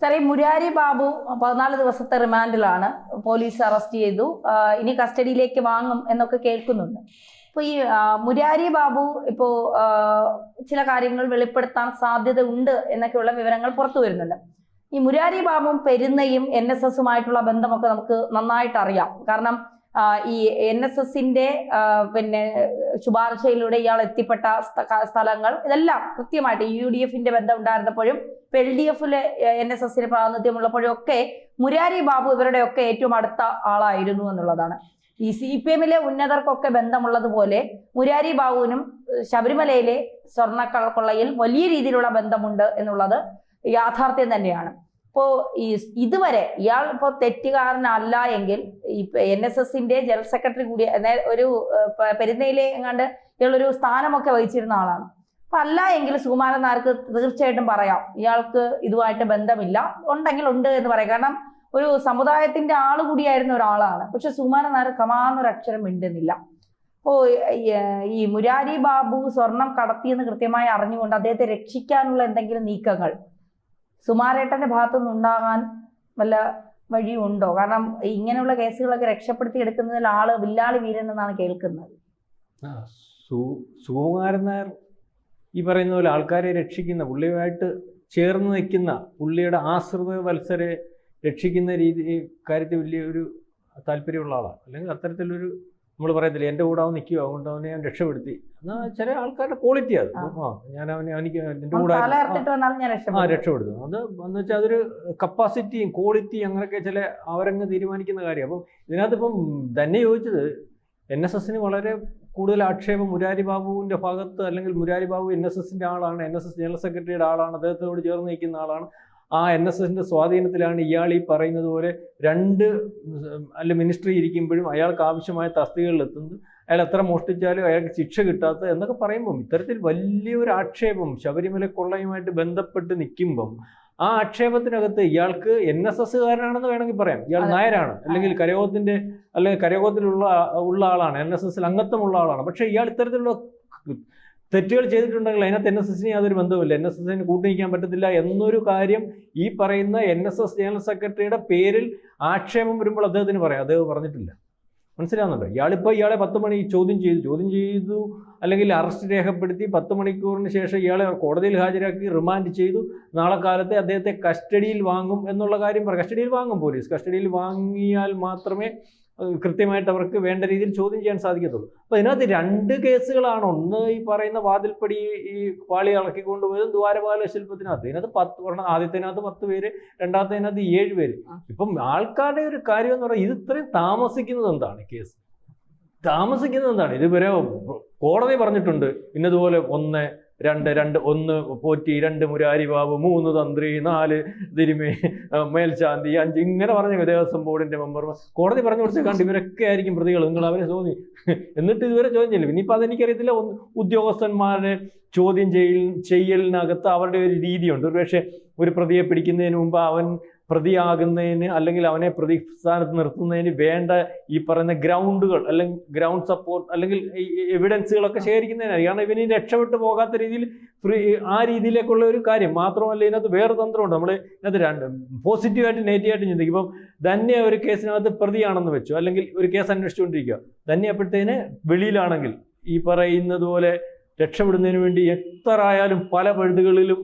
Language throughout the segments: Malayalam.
സാറേ ഈ മുരാരി ബാബു പതിനാല് ദിവസത്തെ റിമാൻഡിലാണ് പോലീസ് അറസ്റ്റ് ചെയ്തു. ഇനി കസ്റ്റഡിയിലേക്ക് വാങ്ങും എന്നൊക്കെ കേൾക്കുന്നുണ്ട്. അപ്പോൾ ഈ മുരാരി ബാബു ഇപ്പോ ചില കാര്യങ്ങൾ വെളിപ്പെടുത്താൻ സാധ്യത ഉണ്ട് എന്നൊക്കെയുള്ള വിവരങ്ങൾ പുറത്തു വരുന്നുണ്ട്. ഈ മുരാരി ബാബും പെരുന്നയും എൻ എസ് എസുമായിട്ടുള്ള ബന്ധമൊക്കെ നമുക്ക് നന്നായിട്ട് അറിയാം. കാരണം ഈ എൻ എസ് എസിന്റെ പിന്നെ ശുപാർശയിലൂടെ ഇയാൾ എത്തിപ്പെട്ട സ്ഥലങ്ങൾ ഇതെല്ലാം കൃത്യമായിട്ട് യു ഡി എഫിന്റെ ബന്ധം ഉണ്ടായിരുന്നപ്പോഴും എൽ ഡി എഫിൽ എൻ എസ് എസിന് പ്രാതിനിധ്യമുള്ളപ്പോഴും ഒക്കെ മുരാരി ബാബു ഇവരുടെ ഒക്കെ ഏറ്റവും അടുത്ത ആളായിരുന്നു എന്നുള്ളതാണ്. ഈ സി പി എമ്മിലെ ഉന്നതർക്കൊക്കെ ബന്ധമുള്ളതുപോലെ മുരാരി ബാബുവിനും ശബരിമലയിലെ ശബരിമലയിലെ സ്വർണക്കൊള്ളയിൽ വലിയ രീതിയിലുള്ള ബന്ധമുണ്ട് എന്നുള്ളത് യാഥാർത്ഥ്യം തന്നെയാണ്. ഇപ്പോൾ ഈ ഇതുവരെ ഇയാൾ ഇപ്പോൾ തെറ്റുകാരനല്ല എങ്കിൽ ഈ എൻ എസ് എസിന്റെ ജനറൽ സെക്രട്ടറി കൂടി ഒരു പെരുന്നയിലെ എങ്ങാണ്ട് ഇയാളൊരു സ്ഥാനമൊക്കെ വഹിച്ചിരുന്ന ആളാണ്. അപ്പൊ അല്ല എങ്കിൽ സുകുമാരൻ നായർക്ക് തീർച്ചയായിട്ടും പറയാം. ഇയാൾക്ക് ഇതുമായിട്ട് ബന്ധമില്ല. ഉണ്ടെങ്കിൽ ഉണ്ട് എന്ന് പറയാം. കാരണം ഒരു സമുദായത്തിന്റെ ആൾ കൂടിയായിരുന്ന ഒരാളാണ്. പക്ഷെ സുകുമാരൻ നായർ കമാന്നൊരു അക്ഷരം മിണ്ടുന്നില്ല. ഓ ഈ മുരാരി ബാബു സ്വർണം കടത്തിയെന്ന് കൃത്യമായി അറിഞ്ഞുകൊണ്ട് അദ്ദേഹത്തെ രക്ഷിക്കാനുള്ള എന്തെങ്കിലും നീക്കങ്ങൾ. സുമാരേട്ടന്റെ ഭാഗത്തുനിന്ന് ഉണ്ടാകാൻ വല്ല വഴിയുണ്ടോ? കാരണം ഇങ്ങനെയുള്ള കേസുകളൊക്കെ രക്ഷപ്പെടുത്തി എടുക്കുന്നതിൽ ആൾ വില്ലാളി വീരൻ എന്നാണ് കേൾക്കുന്നത് സുകുമാരൻ നായർ ഈ പറയുന്ന പോലെ ആൾക്കാരെ രക്ഷിക്കുന്ന പുള്ളിയുമായിട്ട് ചേർന്ന് നിൽക്കുന്ന പുള്ളിയുടെ ആശ്രിത വത്സരെ രക്ഷിക്കുന്ന രീതി കാര്യത്തിൽ വലിയ ഒരു താല്പര്യമുള്ള ആളാണ് അല്ലെങ്കിൽ അത്തരത്തിലൊരു നമ്മൾ പറയത്തില്ല എന്റെ കൂടെ അവൻ നിൽക്കുക അതുകൊണ്ട് അവനെ ഞാൻ രക്ഷപ്പെടുത്തി. എന്നാൽ ചില ആൾക്കാരുടെ ക്വാളിറ്റി അത്. ആ. ഞാൻ അവനെ എനിക്ക് എന്റെ കൂടെ ആ. രക്ഷപ്പെടും. രക്ഷപ്പെടുത്തും അത് എന്ന് വെച്ചാൽ അതൊരു കപ്പാസിറ്റിയും ക്വാളിറ്റിയും അങ്ങനെയൊക്കെ ചില അവരങ്ങ് തീരുമാനിക്കുന്ന കാര്യം അപ്പം ഇതിനകത്ത് ഇപ്പം തന്നെ ചോദിച്ചത് എൻ എസ് എസിന് വളരെ കൂടുതൽ ആക്ഷേപം മുരാരി ബാബുവിന്റെ ഭാഗത്ത് അല്ലെങ്കിൽ മുരാരി ബാബു എൻ എസ് എസിന്റെ ആളാണ് എൻ എസ് എസ് ജനറൽ സെക്രട്ടറിയുടെ ആളാണ് അദ്ദേഹത്തോട് ചേർന്ന് നിൽക്കുന്ന ആളാണ്. ആ എൻ എസ് എസിന്റെ സ്വാധീനത്തിലാണ് ഇയാൾ ഈ പറയുന്നത് പോലെ രണ്ട് അല്ല മിനിസ്ട്രി ഇരിക്കുമ്പോഴും അയാൾക്ക് ആവശ്യമായ തസ്തികകളിൽ എത്തുന്നത് അയാൾ എത്ര മോഷ്ടിച്ചാലും അയാൾക്ക് ശിക്ഷ കിട്ടാത്ത എന്നൊക്കെ പറയുമ്പം ഇത്തരത്തിൽ വലിയൊരു ആക്ഷേപം ശബരിമല കൊള്ളയുമായിട്ട് ബന്ധപ്പെട്ട് നിൽക്കുമ്പം ആ ആക്ഷേപത്തിനകത്ത് ഇയാൾക്ക് എൻ എസ് എസ്സുകാരനാണെന്ന് വേണമെങ്കിൽ പറയാം. ഇയാൾ. നായരാണ്. അല്ലെങ്കിൽ കരയോഗത്തിന്റെ അല്ലെങ്കിൽ കരയോഗത്തിലുള്ള ഉള്ള ആളാണ്. എൻ എസ് എസിൽ അംഗത്വമുള്ള ആളാണ്. പക്ഷേ ഇയാൾ ഇത്തരത്തിലുള്ള തെറ്റുകൾ ചെയ്തിട്ടുണ്ടെങ്കിൽ അതിനകത്ത് എൻ എസ് എസിന് യാതൊരു ബന്ധവുമില്ല. എൻ എസ് എസിന് കൂട്ടുനിൽക്കാൻ പറ്റത്തില്ല എന്നൊരു കാര്യം ഈ പറയുന്ന എൻ എസ് എസ് ജനറൽ സെക്രട്ടറിയുടെ പേരിൽ ആക്ഷേപം വരുമ്പോൾ അദ്ദേഹത്തിന് പറയാം. അദ്ദേഹം പറഞ്ഞിട്ടില്ല. മനസ്സിലാകുന്നുണ്ടോ ഇയാളിപ്പോൾ ഇയാളെ പത്ത് മണി ചോദ്യം ചെയ്തു. ചോദ്യം ചെയ്തു അല്ലെങ്കിൽ അറസ്റ്റ് രേഖപ്പെടുത്തി പത്ത് മണിക്കൂറിന് ശേഷം ഇയാളെ കോടതിയിൽ ഹാജരാക്കി റിമാൻഡ് ചെയ്തു. നാളെ കാലത്തെ അദ്ദേഹത്തെ കസ്റ്റഡിയിൽ വാങ്ങും എന്നുള്ള കാര്യം പറ കസ്റ്റഡിയിൽ വാങ്ങും പോലീസ്. കസ്റ്റഡിയിൽ വാങ്ങിയാൽ മാത്രമേ കൃത്യമായിട്ട് അവർക്ക് വേണ്ട രീതിയിൽ ചോദ്യം ചെയ്യാൻ സാധിക്കത്തുള്ളൂ. അപ്പോൾ ഇതിനകത്ത് രണ്ട് കേസുകളാണ്. ഒന്ന് ഈ പറയുന്ന വാതിൽപ്പടി ഈ പാളി ഇളക്കിക്കൊണ്ടുപോയത് ദ്വാരപാല ശില്പത്തിനകത്ത്. ഇതിനകത്ത് പത്ത് പറഞ്ഞ ആദ്യത്തിനകത്ത് പത്ത് പേര് രണ്ടാമത്തേനകത്ത് ഏഴ് പേര്. ഇപ്പം ആൾക്കാരുടെ ഒരു കാര്യം എന്ന് പറഞ്ഞാൽ ഇത് ഇത്രയും താമസിക്കുന്നത് എന്താണ് കേസ്? താമസിക്കുന്നത് എന്താണ്? ഇതുവരെ കോടതി പറഞ്ഞിട്ടുണ്ട് ഇന്നതുപോലെ ഒന്ന് രണ്ട് രണ്ട് ഒന്ന് പോറ്റി രണ്ട് മുരാരി ബാബു മൂന്ന് തന്ത്രി നാല് തിരുമേ മേൽശാന്തി അഞ്ച്. ഇങ്ങനെ പറഞ്ഞു ദേവസ്വം ബോർഡിന്റെ മെമ്പർമാർ. കോടതി പറഞ്ഞു കൊടുത്ത കണ്ട് ഇവരൊക്കെ ആയിരിക്കും പ്രതികൾ. നിങ്ങൾ അവരെ തോന്നി എന്നിട്ട് ഇതുവരെ ചോദ്യം ചെയ്യില്ല. ഇനിയിപ്പോൾ അതെനിക്കറിയത്തില്ല. ഉദ്യോഗസ്ഥന്മാരെ ചോദ്യം ചെയ്യൽ ചെയ്യലിനകത്ത് അവരുടെ ഒരു രീതിയുണ്ട്. ഒരു പക്ഷേ ഒരു പ്രതിയെ പിടിക്കുന്നതിന് മുമ്പ് അവൻ പ്രതിയാകുന്നതിന് അല്ലെങ്കിൽ അവനെ പ്രതിസ്ഥാനത്ത് നിർത്തുന്നതിന് വേണ്ട ഈ പറയുന്ന ഗ്രൗണ്ടുകൾ അല്ലെങ്കിൽ ഗ്രൗണ്ട് സപ്പോർട്ട് അല്ലെങ്കിൽ എവിഡൻസുകളൊക്കെ ശേഖരിക്കുന്നതിനാണ് കാരണം ഇവന് രക്ഷപ്പെട്ടു പോകാത്ത രീതിയിൽ ഫ്രീ ആ രീതിയിലേക്കുള്ള ഒരു കാര്യം മാത്രമല്ല ഇതിനകത്ത് വേറെ തന്ത്രമുണ്ട്. നമ്മൾ ഇതിനകത്ത് രണ്ട് പോസിറ്റീവായിട്ട് നെഗറ്റീവായിട്ട് ചിന്തിക്കും. ഇപ്പം തന്നെ ഒരു കേസിനകത്ത് പ്രതിയാണെന്ന് വെച്ചു. അല്ലെങ്കിൽ ഒരു കേസ് അന്വേഷിച്ചുകൊണ്ടിരിക്കുക. തന്നെ അപ്പോഴത്തേന് വെളിയിലാണെങ്കിൽ. ഈ പറയുന്നത് പോലെ രക്ഷപ്പെടുന്നതിന് വേണ്ടി എത്ര ആയാലും പല പഴുതുകളിലും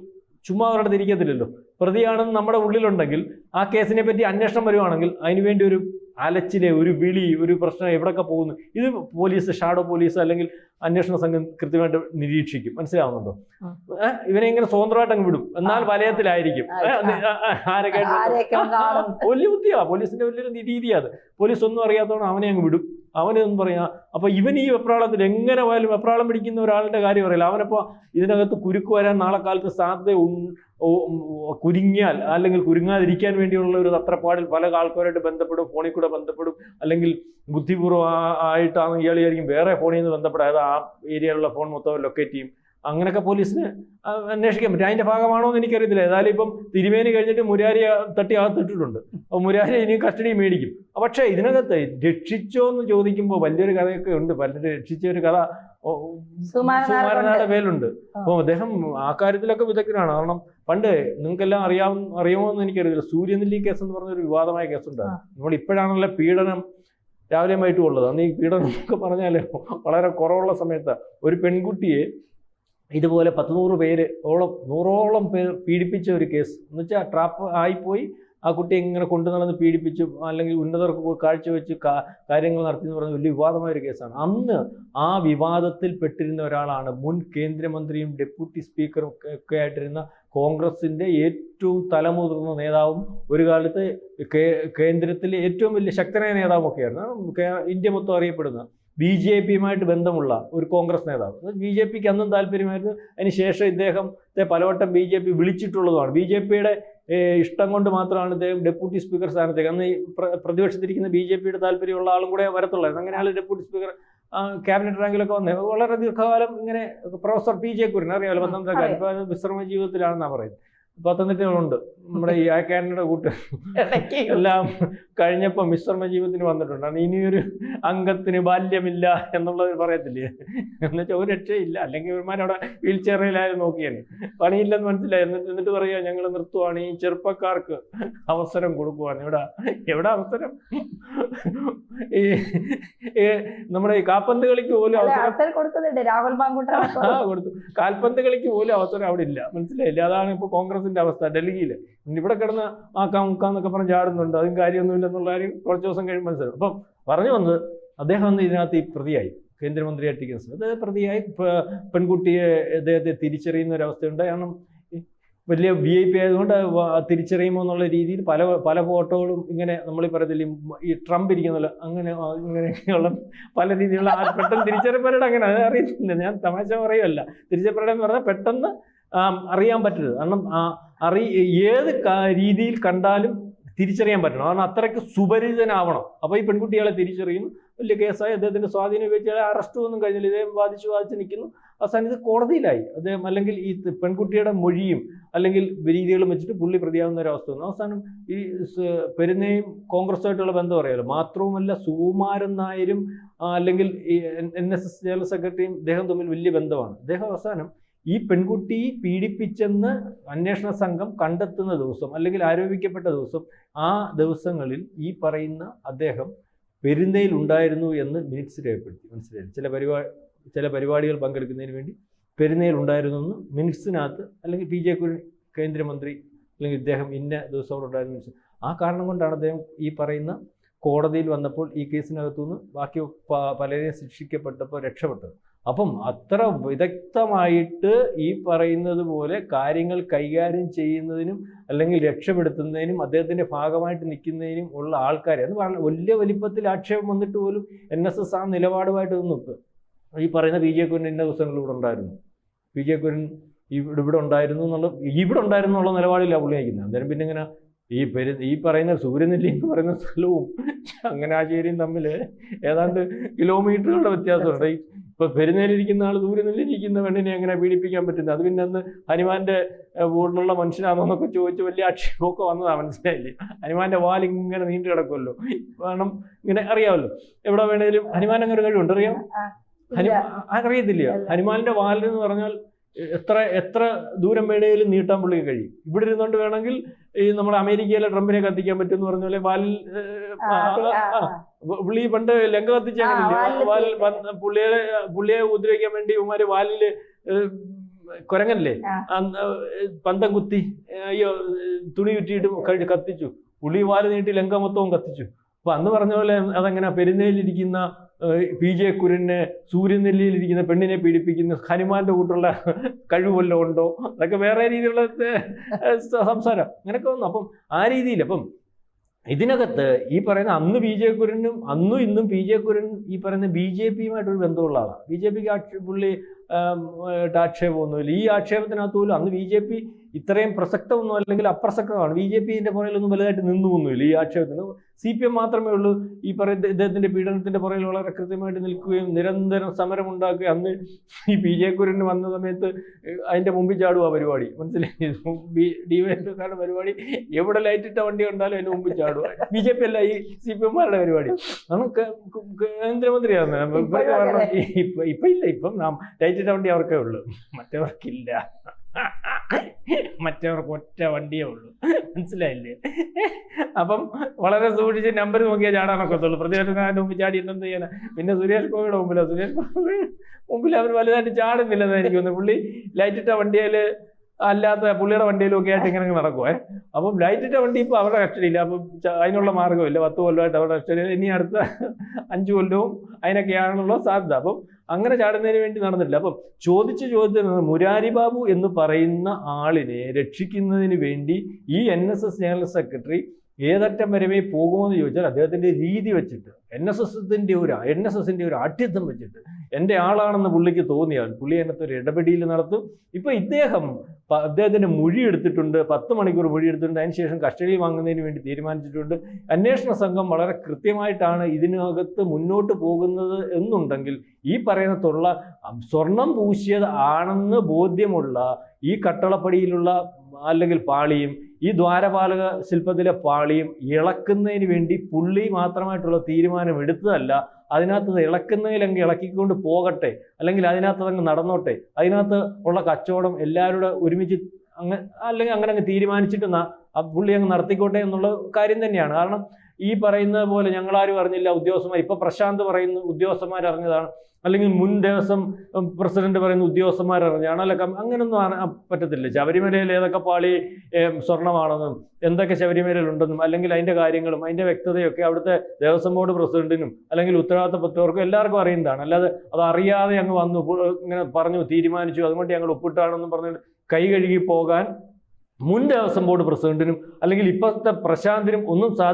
ചുമ്മാ അവരുടെ തിരിക്കത്തില്ലല്ലോ പ്രതിയാണെന്ന് നമ്മുടെ ഉള്ളിലുണ്ടെങ്കിൽ ആ കേസിനെ പറ്റി അന്വേഷണം വരുവാണെങ്കിൽ അതിനുവേണ്ടി ഒരു അലച്ചിലെ ഒരു വിളി ഒരു പ്രശ്നം എവിടെയൊക്കെ പോകുന്നു? ഇത് പോലീസ് ഷാഡോ പോലീസ് അല്ലെങ്കിൽ അന്വേഷണ സംഘം കൃത്യമായിട്ട് നിരീക്ഷിക്കും. മനസ്സിലാവുന്നുണ്ടോ? ഇവനെ ഇങ്ങനെ സ്വതന്ത്രമായിട്ട് അങ്ങ് വിടും. എന്നാൽ വലയത്തിലായിരിക്കും. ആരൊക്കെ വലിയ ബുദ്ധിയാ. പോലീസിന്റെ വലിയൊരു രീതിയാ അത്. പോലീസ് ഒന്നും അറിയാത്തതുകൊണ്ട് അവനെ അങ്ങ് വിടും. അവനൊന്നും പറയാ. അപ്പൊ ഇവൻ ഈ വെപ്രാളത്തിൽ എങ്ങനെ പോയാലും വെപ്രാളം പിടിക്കുന്ന ഒരാളുടെ കാര്യം അറിയില്ല. അവനപ്പോ ഇതിനകത്ത് കുരുക്ക് വരാൻ നാളെ കാലത്ത് സാധ്യത കുരുങ്ങിയാൽ അല്ലെങ്കിൽ കുരുങ്ങാതിരിക്കാൻ വേണ്ടിയുള്ള ഒരു തത്രപ്പാടിൽ പല ആൾക്കാരായിട്ട് ബന്ധപ്പെടും ഫോണിൽ കൂടെ ബന്ധപ്പെടും. അല്ലെങ്കിൽ ബുദ്ധിപൂർവം ആയിട്ടാണ് ഇയാൾ വിചാരിക്കും വേറെ ഫോണിൽ നിന്ന് ബന്ധപ്പെടാം. അത് ആ ഏരിയയിലുള്ള ഫോൺ മൊത്തം ലൊക്കേറ്റ് ചെയ്യും. അങ്ങനെയൊക്കെ പോലീസിന് അന്വേഷിക്കാൻ പറ്റും അതിന്റെ ഭാഗമാണോ എന്ന് എനിക്കറിയത്തില്ല. ഏതായാലും ഇപ്പം തിരുമേനി കഴിഞ്ഞിട്ട് മുരാരി തട്ടി അകത്തിട്ടിട്ടുണ്ട് അപ്പോൾ മുരാരി ഇനി കസ്റ്റഡി മേടിക്കും. പക്ഷേ ഇതിനകത്ത് രക്ഷിച്ചോ എന്ന് ചോദിക്കുമ്പോൾ വലിയൊരു കഥയൊക്കെ ഉണ്ട്. പലരും രക്ഷിച്ച ഒരു കഥ. ഓ, പേരുണ്ട് അപ്പൊ അപ്പോൾ അദ്ദേഹം ആ കാര്യത്തിലൊക്കെ വിദഗ്ധനാണ്. കാരണം പണ്ട് നിങ്ങൾക്കെല്ലാം അറിയാം അറിയുമോ എന്ന് എനിക്കറിയില്ല സൂര്യനെല്ലി കേസ് എന്ന് പറഞ്ഞൊരു വിവാദമായ കേസുണ്ട്. ഉണ്ട് നമ്മൾ ഇപ്പോഴാണല്ലോ പീഡനം രാവിലെയും വൈകിട്ടും ഉള്ളത്. അന്ന് ഈ പീഡനം എന്നൊക്കെ പറഞ്ഞാൽ വളരെ കുറവുള്ള സമയത്ത്. ഒരു പെൺകുട്ടിയെ ഇതുപോലെ പത്ത് നൂറ് പേര് ഓളം നൂറോളം പേർ പീഡിപ്പിച്ച ഒരു കേസ്. എന്ന് വെച്ചാൽ ട്രാപ്പ് ആയിപ്പോയി. ആ കുട്ടിയെ ഇങ്ങനെ കൊണ്ടു നടന്ന് പീഡിപ്പിച്ചു അല്ലെങ്കിൽ ഉന്നതർക്ക് കാഴ്ചവെച്ച് കാര്യങ്ങൾ നടത്തി എന്ന് പറഞ്ഞ വലിയ വിവാദമായ ഒരു കേസാണ്. അന്ന് ആ വിവാദത്തിൽ പെട്ടിരുന്ന ഒരാളാണ് മുൻ കേന്ദ്രമന്ത്രിയും ഡെപ്യൂട്ടി സ്പീക്കറും ഒക്കെ- ആയിട്ടിരുന്ന കോൺഗ്രസിന്റെ ഏറ്റവും തലമുതിർന്ന നേതാവും ഒരു കാലത്ത് കേന്ദ്രത്തിലെ ഏറ്റവും വലിയ ശക്തനായ നേതാവും ഒക്കെയായിരുന്നു ഇന്ത്യ മൊത്തം അറിയപ്പെടുന്ന ബി ജെ പിയുമായിട്ട് ബന്ധമുള്ള ഒരു കോൺഗ്രസ് നേതാവ്. ബി ജെ പിക്ക് അന്നും താല്പര്യമായിരുന്നു. അതിന് ശേഷം ഇദ്ദേഹത്തെ പലവട്ടം ബി ജെ പി വിളിച്ചിട്ടുള്ളതുമാണ്. ബി ജെ പിയുടെ ഇഷ്ടം കൊണ്ട് മാത്രമാണ് ഇദ്ദേഹം ഡെപ്യൂട്ടി സ്പീക്കർ സ്ഥാനത്തേക്ക് അന്ന് പ്രതിപക്ഷത്തിരിക്കുന്ന ബി ജെ പിയുടെ താല്പര്യമുള്ള ആളും കൂടെ വരത്തുള്ളായിരുന്നു. അങ്ങനെയാണ് ഡെപ്യൂട്ടി സ്പീക്കർ ക്യാബിനറ്റ് റാങ്കിലൊക്കെ വന്നത് വളരെ ദീർഘകാലം ഇങ്ങനെ പ്രൊഫസർ പി ജെ കുര്യൻ അറിയാമല്ലോ പന്ത്രണ്ടാം കാലം വിശ്രമ ജീവിതത്തിലാണെന്നാണ് പറയുന്നത്. പത്തനംതിട്ടയിലുണ്ട്. നമ്മുടെ ഈ ആക്കാരന്റെ കൂട്ട് എല്ലാം കഴിഞ്ഞപ്പോൾ മിശ്രമ ജീവിതത്തിന് വന്നിട്ടുണ്ട്. അത് ഇനിയൊരു അംഗത്തിന് ബാല്യമില്ല എന്നുള്ളത് പറയത്തില്ലേ? എന്ന് വെച്ചാൽ ഒരു രക്ഷയില്ല. അല്ലെങ്കിൽ ഇവന്മാരവിടെ വീൽ ചെയറിലായാലും നോക്കിയാണ് പണിയില്ലെന്ന് മനസ്സിലായി. എന്നിട്ട് എന്നിട്ട് പറയുക ഞങ്ങൾ നിർത്തുവാണ്. ഈ ചെറുപ്പക്കാർക്ക് അവസരം കൊടുക്കുവാണ്. ഇവിടെ എവിടെ അവസരം? ഈ നമ്മുടെ ഈ കാപ്പന്ത് കളിക്ക് പോലും അവസരം കൊടുക്കുന്നുണ്ട്. രാഹുൽ ആ കൊടുത്തു. കാൽപന്ത് കളിക്ക് പോലും അവസരം അവിടെ ഇല്ല. മനസ്സിലായില്ലേ? അതാണ് ഇപ്പോൾ കോൺഗ്രസിന്റെ അവസ്ഥ ഡൽഹിയിൽ ഇവിടെ കിടന്ന് ആക്കാം മുക്കാന്നൊക്കെ പറഞ്ഞ് ചാടുന്നുണ്ട് അതും കാര്യമൊന്നുമില്ല എന്നുള്ള കാര്യം കുറച്ച് ദിവസം കഴിയുമ്പോൾ മനസ്സിലാവും. അപ്പം പറഞ്ഞു വന്നത് അദ്ദേഹം അന്ന് ഇതിനകത്ത് ഈ പ്രതിയായി കേന്ദ്രമന്ത്രിയായിട്ടിരിക്കുന്ന സമയത്ത്. അദ്ദേഹം പ്രതിയായി പെൺകുട്ടിയെ അദ്ദേഹത്തെ തിരിച്ചറിയുന്ന ഒരു അവസ്ഥയുണ്ട്. കാരണം വലിയ വി ഐ പി ആയതുകൊണ്ട് തിരിച്ചറിയുമോ എന്നുള്ള രീതിയിൽ പല പല ഫോട്ടോകളും ഇങ്ങനെ നമ്മൾ പറയത്തില്ലേ ഈ ട്രംപ് ഇരിക്കുന്നല്ലോ അങ്ങനെ ആ, ഇങ്ങനെയൊക്കെയുള്ള പല രീതിയിലുള്ള പെട്ടെന്ന് തിരിച്ചറിയപ്പെടേണ്ട അങ്ങനെ അത് അറിയത്തില്ല. ഞാൻ തമാശ പറയുമല്ല തിരിച്ചറിയപ്പെടേണ്ടെന്ന് പറഞ്ഞാൽ പെട്ടെന്ന് ആം, അറിയാൻ പറ്റരുത്. കാരണം അറി ഏത് രീതിയിൽ കണ്ടാലും തിരിച്ചറിയാൻ പറ്റണം. കാരണം അത്രയ്ക്ക് സുപരിചിതനാവണം. അപ്പോൾ ഈ പെൺകുട്ടികളെ തിരിച്ചറിയുന്നു. വലിയ കേസായി അദ്ദേഹത്തിന്റെ സ്വാധീനം ഉപയോഗിച്ച് അയാളെ അറസ്റ്റ് ഒന്നും കഴിഞ്ഞില്ല. ഇദ്ദേഹം വാദിച്ചു വാദിച്ച് നിൽക്കുന്നു. അവസാനം ഇത് കോടതിയിലായി. അദ്ദേഹം അല്ലെങ്കിൽ ഈ പെൺകുട്ടിയുടെ മൊഴിയും അല്ലെങ്കിൽ രീതികളും വെച്ചിട്ട് പുള്ളി പ്രതിയാവുന്ന ഒരു അവസ്ഥ വന്നു. അവസാനം ഈ പെരുന്നയും കോൺഗ്രസുമായിട്ടുള്ള ബന്ധം അറിയാലോ? മാത്രവുമല്ല സുകുമാരൻ നായരും അല്ലെങ്കിൽ എൻ എസ് എസ് ജനറൽ സെക്രട്ടറിയും ഇദ്ദേഹം തമ്മിൽ വലിയ ബന്ധമാണ്. അദ്ദേഹം അവസാനം ഈ പെൺകുട്ടി പീഡിപ്പിച്ചെന്ന് അന്വേഷണ സംഘം കണ്ടെത്തുന്ന ദിവസം അല്ലെങ്കിൽ ആരോപിക്കപ്പെട്ട ദിവസം ആ ദിവസങ്ങളിൽ ഈ പറയുന്ന അദ്ദേഹം പെരുന്നയിൽ ഉണ്ടായിരുന്നു എന്ന് മിനിറ്റ്സ് രേഖപ്പെടുത്തി. മനസ്സിലായി ചില പരിപാടി ചില പരിപാടികൾ പങ്കെടുക്കുന്നതിന് വേണ്ടി പെരുന്നയിൽ ഉണ്ടായിരുന്നു എന്ന് മിനിറ്റ്സിനകത്ത് അല്ലെങ്കിൽ പി ജെ കുര്യൻ കേന്ദ്രമന്ത്രി അല്ലെങ്കിൽ ഇദ്ദേഹം ഇന്ന ദിവസം ഉണ്ടായിരുന്നു എന്ന് ആ കാരണം കൊണ്ടാണ് അദ്ദേഹം ഈ പറയുന്ന കോടതിയിൽ വന്നപ്പോൾ ഈ കേസിനകത്തുനിന്ന് ബാക്കി പലരെയും ശിക്ഷിക്കപ്പെട്ടപ്പോൾ രക്ഷപ്പെട്ടത്. അപ്പം അത്ര വിദഗ്ധമായിട്ട് ഈ പറയുന്നത് പോലെ കാര്യങ്ങൾ കൈകാര്യം ചെയ്യുന്നതിനും അല്ലെങ്കിൽ രക്ഷപ്പെടുത്തുന്നതിനും അദ്ദേഹത്തിന്റെ ഭാഗമായിട്ട് നിൽക്കുന്നതിനും ഉള്ള ആൾക്കാരെ അത് പറഞ്ഞ വലിയ വലിപ്പത്തിൽ ആക്ഷേപം വന്നിട്ട് പോലും എൻ എസ് എസ് ആ നിലപാടുമായിട്ട് നിൽക്കുക ഈ പറയുന്ന പി ജെ കുര്യൻ ഇന്ന ദിവസങ്ങളിൽ ഇവിടെ ഉണ്ടായിരുന്നു. പി ജെ കുര്യൻ ഇവിടെ ഇവിടെ ഉണ്ടായിരുന്നു എന്നുള്ള ഇവിടെ ഉണ്ടായിരുന്നു എന്നുള്ള നിലപാടില്ല പുള്ളി നയിക്കുന്നത്. അന്നേരം പിന്നെ ഇങ്ങനെ ഈ പെരു ഈ പറയുന്ന സൂര്യനെല്ലി എന്ന് പറയുന്ന സ്ഥലവും ചങ്ങനാശ്ശേരിയും തമ്മിൽ ഏതാണ്ട് കിലോമീറ്ററുകളുടെ വ്യത്യാസമുണ്ട് ഇപ്പൊ പെരുന്നേലിരിക്കുന്ന ആൾ ദൂരെ നിന്നിരിക്കുന്ന പെണ്ണിനെ എങ്ങനെ പീഡിപ്പിക്കാൻ പറ്റുന്നത്? അത് പിന്നെ അന്ന് ഹനുമാന്റെ വീട്ടിലുള്ള മനുഷ്യനാണോ എന്നൊക്കെ ചോദിച്ച് വലിയ ആക്ഷേപമൊക്കെ വന്നതാ മനസ്സിലായില്ലേ? ഹനുമാന്റെ വാൽ ഇങ്ങനെ നീണ്ടു കിടക്കുമല്ലോ കാരണം ഇങ്ങനെ അറിയാമല്ലോ എവിടെ വേണേലും ഹനുമാൻ അങ്ങനെ ഒരു കഴിവുണ്ട് അറിയാം ഹനു ഇല്ല. അറിയത്തില്ല. ഹനുമാന്റെ വാലെന്ന് എന്ന് പറഞ്ഞാൽ എത്ര എത്ര ദൂരം വേണേലും നീട്ടാൻ പുള്ളിക്ക് കഴിയും. ഇവിടെ ഇരുന്നുകൊണ്ട് വേണമെങ്കിൽ ഈ നമ്മുടെ അമേരിക്കയിലെ ട്രംപിനെ കത്തിക്കാൻ പറ്റും എന്ന് പറഞ്ഞ പോലെ വാലിൽ. പുള്ളി പണ്ട് ലങ്ക കത്തിച്ച പുള്ളിയെ പുള്ളിയെ ഉപദ്രവിക്കാൻ വേണ്ടി ഇവന്മാര് വാലിൽ കൊരങ്ങല്ലേ പന്തം കുത്തി അയ്യോ തുണി ചുറ്റിയിട്ട് കത്തിച്ചു. പുള്ളി വാൽ നീട്ടി ലങ്ക മൊത്തവും കത്തിച്ചു. അപ്പൊ അന്ന് പറഞ്ഞ പോലെ അതെങ്ങനെ? പെരുന്നയിലിരിക്കുന്ന ഏഹ്, പി ജെ കുര്യനെ സൂര്യനെല്ലിയിലിരിക്കുന്ന പെണ്ണിനെ പീഡിപ്പിക്കുന്ന ഹനുമാന്റെ കൂട്ടുള്ള കഴിവല്ലോ ഉണ്ടോ? അതൊക്കെ വേറെ രീതിയിലുള്ള സംസാരം. അങ്ങനെയൊക്കെ വന്നു. അപ്പം ആ രീതിയിൽ അപ്പം ഇതിനകത്ത് ഈ പറയുന്ന അന്ന് ബി ജെ കുര്യനും അന്നും ഇന്നും പി ജെ കുര്യൻ ഈ പറയുന്ന ബി ജെ പിയുമായിട്ടൊരു ബന്ധമുള്ള ആളാണ് ബി ജെ പിക്ക് പുള്ളി ആക്ഷേപമൊന്നുമില്ല. ഈ ആക്ഷേപത്തിനകത്ത് പോലും അന്ന് ബി ജെ പി ഇത്രയും പ്രസക്തമൊന്നും അല്ലെങ്കിൽ അപ്രസക്തമാണ്. ബി ജെ പിന്റെ പുറകിലൊന്നും വലുതായിട്ട് നിന്നുമൊന്നുമില്ല ഈ ആക്ഷേപത്തിന്. സി പി എം മാത്രമേ ഉള്ളൂ. ഈ പറയുന്ന ഇദ്ദേഹത്തിന്റെ പീഡനത്തിന്റെ പുറകിൽ വളരെ കൃത്യമായിട്ട് നിൽക്കുകയും നിരന്തരം സമരം ഉണ്ടാക്കുകയും അന്ന് ഈ പി ജെ കുര്യൻ വന്ന സമയത്ത് അതിന്റെ മുമ്പിൽ ചാടുക പരിപാടി. മനസ്സിലായി? ബി ഡി വൈ പരിപാടി എവിടെ ലൈറ്റ് ഇട്ട വണ്ടി കണ്ടാലും അതിന്റെ മുമ്പിൽ ചാടുക ബി ജെ പി അല്ല ഈ സി പി എംമാരുടെ പരിപാടി. നമുക്ക് കേന്ദ്രമന്ത്രിയാണ് ഇപ്പൊ ഇല്ല. ഇപ്പം നാം ലൈറ്റ് ഇട്ട വണ്ടി അവർക്കേ ഉള്ളൂ? മറ്റവർക്കില്ല. മറ്റവർക്ക് ഒറ്റ വണ്ടിയേ ഉള്ളൂ. മനസ്സിലായില്ലേ? അപ്പം വളരെ സൂക്ഷിച്ച് നമ്പർ നോക്കിയാൽ ചാടാനൊക്കത്തുള്ളൂ പ്രതിപക്ഷത്തിന് മുമ്പ് ചാടി എന്തെന്ന് ചെയ്യാനാ പിന്നെ സുരേഷ് ഗോപിയുടെ മുമ്പിലോ. സുരേഷ് ഗോപി മുമ്പിൽ അവർ വലുതായിട്ട് ചാടുന്നില്ലെന്ന് എനിക്ക് തോന്നുന്നു പുള്ളി ലൈറ്റ് ഇട്ട വണ്ടിയിൽ അല്ലാത്ത പുള്ളിയുടെ വണ്ടിയിലും ഒക്കെ ആയിട്ട് ഇങ്ങനെ നടക്കുവേ? അപ്പം ലൈറ്റ് ഇട്ട വണ്ടി ഇപ്പോൾ അവരുടെ കസ്റ്റഡിയില്ല അപ്പം അതിനുള്ള മാർഗമില്ല. പത്ത് കൊല്ലമായിട്ട് അവരുടെ കസ്റ്റഡിയിൽ ഇനി അടുത്ത അഞ്ച് കൊല്ലവും അതിനൊക്കെയാണുള്ള സാധ്യത. അപ്പം അങ്ങനെ ചാടുന്നതിന് വേണ്ടി നടന്നിട്ടില്ല. അപ്പം ചോദിച്ച ചോദിച്ചത് മുരാരി ബാബു എന്ന് പറയുന്ന ആളിനെ രക്ഷിക്കുന്നതിന് വേണ്ടി ഈ N S S general secretary ഏതറ്റം വരവേ പോകുമെന്ന് ചോദിച്ചാൽ അദ്ദേഹത്തിന്റെ രീതി വെച്ചിട്ട് എൻ എസ് എസിന്റെ ഒരു എൻ എസ് എസിന്റെ ഒരു ആഠ്യത്വം വെച്ചിട്ട് എന്റെ ആളാണെന്ന് പുള്ളിക്ക് തോന്നിയാൽ പുള്ളി അതിനകത്ത് ഒരു ഇടപെടിയിൽ നടത്തും. ഇപ്പൊ ഇദ്ദേഹം അദ്ദേഹത്തിന്റെ മൊഴി എടുത്തിട്ടുണ്ട് പത്ത് മണിക്കൂർ മൊഴി എടുത്തിട്ടുണ്ട് അതിനുശേഷം കസ്റ്റഡി വാങ്ങുന്നതിന് വേണ്ടി തീരുമാനിച്ചിട്ടുണ്ട്. അന്വേഷണ സംഘം വളരെ കൃത്യമായിട്ടാണ് ഇതിനകത്ത് മുന്നോട്ട് പോകുന്നത് എന്നുണ്ടെങ്കിൽ ഈ പറയുന്നതുള്ള സ്വർണം പൂശിയത് ആണെന്ന് ബോധ്യമുള്ള ഈ കട്ടളപ്പടിയിലുള്ള അല്ലെങ്കിൽ പാളിയും ഈ ദ്വാരപാലക ശില്പത്തിലെ പാളിയും ഇളക്കുന്നതിന് വേണ്ടി പുള്ളി മാത്രമായിട്ടുള്ള തീരുമാനം എടുത്തതല്ല അതിനകത്ത് ഇളക്കുന്നതിലെങ്കിൽ ഇളക്കിക്കൊണ്ട് പോകട്ടെ അല്ലെങ്കിൽ അതിനകത്ത് അങ്ങ് നടന്നോട്ടെ അതിനകത്ത് ഉള്ള കച്ചവടം എല്ലാവരുടെ ഒരുമിച്ച് അങ്ങ് അല്ലെങ്കിൽ അങ്ങനെ അങ്ങ് ആ പുള്ളി അങ്ങ് നടത്തിക്കോട്ടെ എന്നുള്ള കാര്യം തന്നെയാണ്. കാരണം ഈ പറയുന്നത് പോലെ ഞങ്ങളാരും അറിഞ്ഞില്ല. ഉദ്യോഗസ്ഥന്മാർ ഇപ്പൊ പ്രശാന്ത് പറയുന്നു ഉദ്യോഗസ്ഥന്മാർ അറിഞ്ഞതാണ്. അല്ലെങ്കിൽ മുൻ ദിവസം പ്രസിഡന്റ് പറയുന്ന ഉദ്യോഗസ്ഥന്മാർ അറിഞ്ഞാണ് അല്ല അങ്ങനൊന്നും പറ്റത്തില്ല. ശബരിമലയിൽ ഏതൊക്കെ പാളി സ്വർണമാണെന്നും എന്തൊക്കെ ശബരിമലയിൽ ഉണ്ടെന്നും അല്ലെങ്കിൽ അതിന്റെ കാര്യങ്ങളും അതിന്റെ വ്യക്തതയൊക്കെ അവിടുത്തെ ദേവസ്വം ബോർഡ് പ്രസിഡന്റിനും അല്ലെങ്കിൽ ഉത്തരവാദിത്തപ്പെട്ടവർക്കും എല്ലാവർക്കും അറിയുന്നതാണ്. അല്ലാതെ അത് അറിയാതെ അങ്ങ് വന്നു ഇങ്ങനെ പറഞ്ഞു തീരുമാനിച്ചു അതുകൊണ്ട് ഞങ്ങൾ ഒപ്പിട്ടാണെന്നും പറഞ്ഞു കൈ കഴുകി പോകാൻ മുൻ ദേവസ്വം ബോർഡ് പ്രസിഡന്റിനും അല്ലെങ്കിൽ ഇപ്പോഴത്തെ പ്രശാന്തിനും ഒന്നും സാ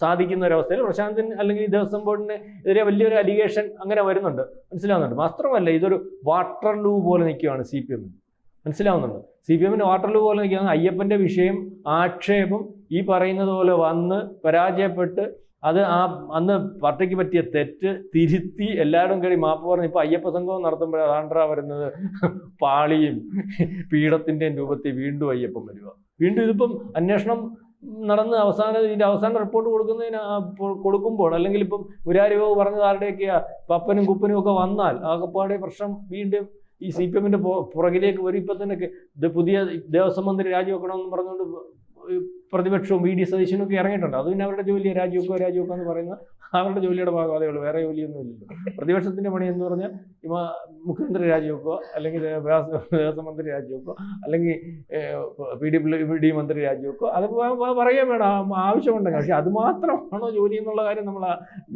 സാധിക്കുന്ന ഒരവസ്ഥയിൽ പ്രശാന്തിന് അല്ലെങ്കിൽ ദേവസ്വം ബോർഡിന് എതിരെ വലിയൊരു അലിഗേഷൻ അങ്ങനെ വരുന്നുണ്ട്. മനസ്സിലാവുന്നുണ്ട്. മാത്രമല്ല ഇതൊരു വാട്ടർ ലൂ പോലെ നിൽക്കുകയാണ് സി പി എമ്മിന്. മനസ്സിലാവുന്നുണ്ട്. സി പി എമ്മിന് വാട്ടർ ലൂ പോലെ നിൽക്കുകയാണ് അയ്യപ്പന്റെ വിഷയം ആക്ഷേപം ഈ പറയുന്നത് പോലെ വന്ന് പരാജയപ്പെട്ട് അത് ആ അന്ന് പാർട്ടിക്ക് പറ്റിയ തെറ്റ് തിരുത്തി എല്ലാവരും കഴി മാപ്പ് പറഞ്ഞ് ഇപ്പൊ അയ്യപ്പ സംഘവും നടത്തുമ്പോൾ അതാണ്ടാ വരുന്നത്. പാളിയും പീഠത്തിന്റെയും രൂപത്തിൽ വീണ്ടും അയ്യപ്പൻ വരിക വീണ്ടും ഇതിപ്പം അന്വേഷണം നടന്ന് അവസാന ഇതിന്റെ അവസാന റിപ്പോർട്ട് കൊടുക്കുന്നതിന് കൊടുക്കുമ്പോൾ അല്ലെങ്കിൽ ഇപ്പം മുരാരിബാബു പറഞ്ഞത് ആരുടെയൊക്കെയാ? പപ്പനും കുപ്പനും ഒക്കെ വന്നാൽ ആകപ്പാടെ പ്രശ്നം വീണ്ടും ഈ സി പി എമ്മിന്റെ പുറകിലേക്ക് വരും. ഇപ്പൊ തന്നെ പുതിയ ദേവസ്വം മന്ത്രി രാജിവെക്കണമെന്ന് പറഞ്ഞുകൊണ്ട് പ്രതിപക്ഷവും വി ഡി സതീശനും ഒക്കെ ഇറങ്ങിയിട്ടുണ്ട്. അത് പിന്നെ അവരുടെ ജോലി രാജിവെക്കുക രാജിവെക്കുക എന്ന് പറയുന്ന അവരുടെ ജോലിയുടെ ഭാഗം. ഉള്ളൂ വേറെ ജോലിയൊന്നും ഇല്ലല്ലോ. പ്രതിപക്ഷത്തിന്റെ പണി എന്ന് പറഞ്ഞാൽ ഇവ മുഖ്യമന്ത്രി രാജിവെക്കുക അല്ലെങ്കിൽ ദേവസ്വം മന്ത്രി രാജിവെക്കുക അല്ലെങ്കിൽ പി ഡി ഡി മന്ത്രി രാജിവെക്കുക അത് പറയുക വേണം. ആവശ്യമുണ്ടെങ്കിൽ പക്ഷെ അത് മാത്രമാണോ ജോലി എന്നുള്ള കാര്യം നമ്മൾ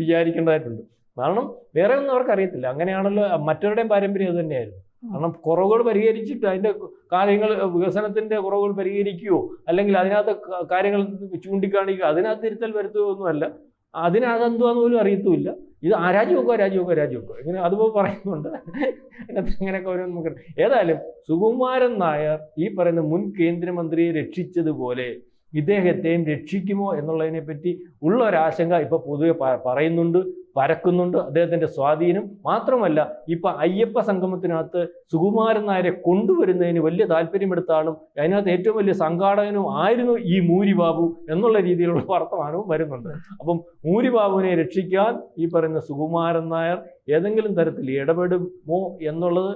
വിചാരിക്കേണ്ടതായിട്ടുണ്ട്. കാരണം വേറെ ഒന്നും അവർക്കറിയത്തില്ല അങ്ങനെയാണല്ലോ മറ്റവരുടെയും പാരമ്പര്യം അത് തന്നെയായിരുന്നു. കാരണം കുറവുകൾ പരിഹരിച്ചിട്ട് അതിന്റെ കാര്യങ്ങൾ വികസനത്തിന്റെ കുറവുകൾ പരിഹരിക്കുകയോ അല്ലെങ്കിൽ അതിനകത്ത് കാര്യങ്ങൾ ചൂണ്ടിക്കാണിക്കുക അതിനകത്ത് തിരുത്തൽ വരുത്തുകയോ ഒന്നുമല്ല അതിനകത്തെന്തുവാന്ന് പോലും അറിയത്തുമില്ല. ഇത് ആ രാജിവെക്കുക രാജിവെക്കുക രാജിവെക്കുക ഇങ്ങനെ അതുപോലെ പറയുന്നുണ്ട്. അതിനകത്ത് ഇങ്ങനെയൊക്കെ ഓരോ നമുക്ക് ഏതായാലും സുകുമാരൻ നായർ ഈ പറയുന്ന മുൻ കേന്ദ്രമന്ത്രിയെ രക്ഷിച്ചതുപോലെ ഇദ്ദേഹത്തെയും രക്ഷിക്കുമോ എന്നുള്ളതിനെ പറ്റി ഉള്ള ഒരാശങ്ക ഇപ്പൊ പൊതുവെ പറയുന്നുണ്ട്. പരക്കുന്നുണ്ട്. അദ്ദേഹത്തിന്റെ സ്വാധീനം മാത്രമല്ല ഇപ്പം അയ്യപ്പ സംഗമത്തിനകത്ത് സുകുമാരൻ നായരെ കൊണ്ടുവരുന്നതിന് വലിയ താല്പര്യമെടുത്താളും അതിനകത്ത് ഏറ്റവും വലിയ സംഘാടകനും ആയിരുന്നു ഈ മൂരിബാബു എന്നുള്ള രീതിയിലുള്ള വർത്തമാനവും വരുന്നുണ്ട്. അപ്പം മൂരിബാബുവിനെ രക്ഷിക്കാൻ ഈ പറയുന്ന സുകുമാരൻ നായർ ഏതെങ്കിലും തരത്തിൽ ഇടപെടുമോ എന്നുള്ളത്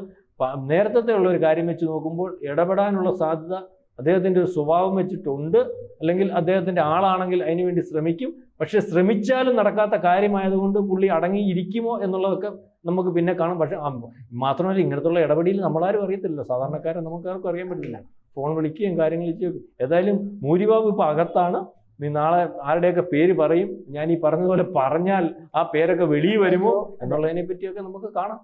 നേരത്തെ ഉള്ള ഒരു കാര്യം വെച്ച് നോക്കുമ്പോൾ ഇടപെടാനുള്ള സാധ്യത അദ്ദേഹത്തിന്റെ ഒരു സ്വഭാവം വെച്ചിട്ടുണ്ട്. അല്ലെങ്കിൽ അദ്ദേഹത്തിന്റെ ആളാണെങ്കിൽ അതിനുവേണ്ടി ശ്രമിക്കും. പക്ഷേ ശ്രമിച്ചാലും നടക്കാത്ത കാര്യമായതുകൊണ്ട് പുള്ളി അടങ്ങിയിരിക്കുമോ എന്നുള്ളതൊക്കെ നമുക്ക് പിന്നെ കാണാം. പക്ഷെ മാത്രമല്ല ഇങ്ങനത്തുള്ള ഇടപെടിയിൽ നമ്മളാരും അറിയത്തില്ല സാധാരണക്കാരെ നമുക്കാർക്കും അറിയാൻ പറ്റില്ല. ഫോൺ വിളിക്കുകയും കാര്യങ്ങൾ ചെയ്യും ഏതായാലും ഭൂരിഭാഗം ഇപ്പോൾ അകത്താണ്. നീ നാളെ ആരുടെയൊക്കെ പേര് പറയും. ഞാൻ ഈ പറഞ്ഞതുപോലെ പറഞ്ഞാൽ ആ പേരൊക്കെ വെളിയിൽ വരുമോ എന്നുള്ളതിനെ പറ്റിയൊക്കെ നമുക്ക് കാണാം.